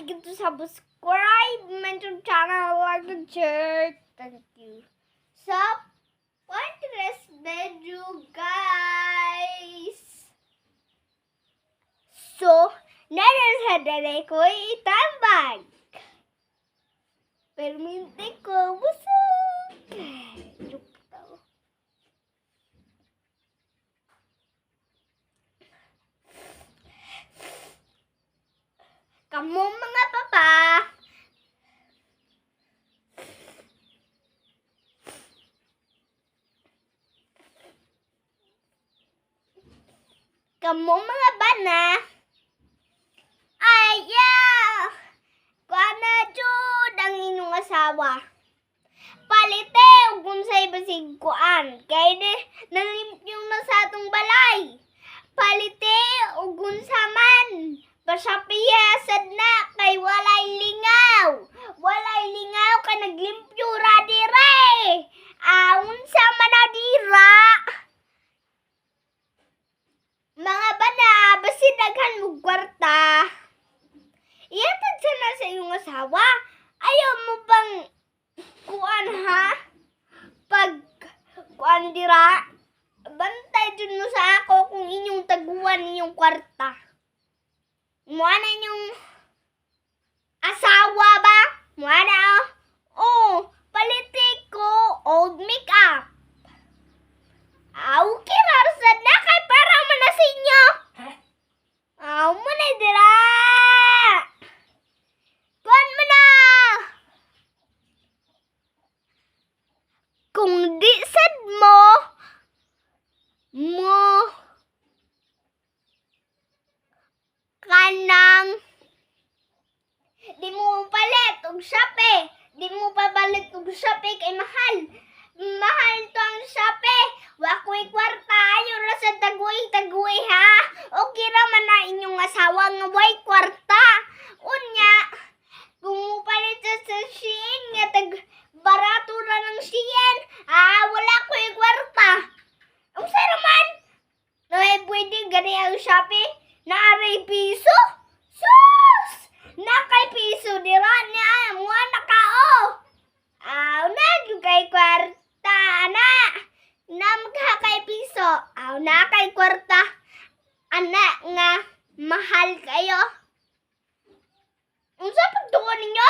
guys give subscribe my channel like the jerk. Thank you. So, what's rest did you guys? So let us head to the way time back permite como Kamu mga bana. Ay, yeah! Kuana jud ang inyong asawa. Palite ug unsay basig kuan kay de nalimpyo na sa atong balay. Palite ug unsa man pasapiya sad na kay walay lingaw. Walay lingaw kay naglimpyo ra dire. Ah, unsa man na dira? Mga bana, basi daghan mo kwarta. Iatag sana sa iyong asawa. Ayaw mo bang kuan ha? Pag kuan dira, bantay dun mo sa ako kung inyong taguan inyong kwarta. Mua na inyong asawa ba? Mua na oh. Oh, palitik ko old makeup. Ah, okay rarasad na kay para man na sa inyo. Ah, mo na dira. Kuan mo na. Kung di sad mo, mo kanang di mo palit og Shopee. Di mo pabalit og Shopee kay. Mahal to ang Shopee. Wa ko'y kwarta ayo ra sa taguy-taguy ha. Okay ra man na inyong asawa nga way kwarta. Unya, kung mupalit sa sa Shein nga tag barato ra ng Shein, ah wala ko'y kwarta. Ang man. Nay pwede ang Shopee na aray piso. Sus! Nakay piso dira niya mo na ka oh. Aw na kay kwarta ana. Nam ka kay piso. Aw na kay kwarta. Ana nga mahal kayo. Unsa pagtuon ninyo?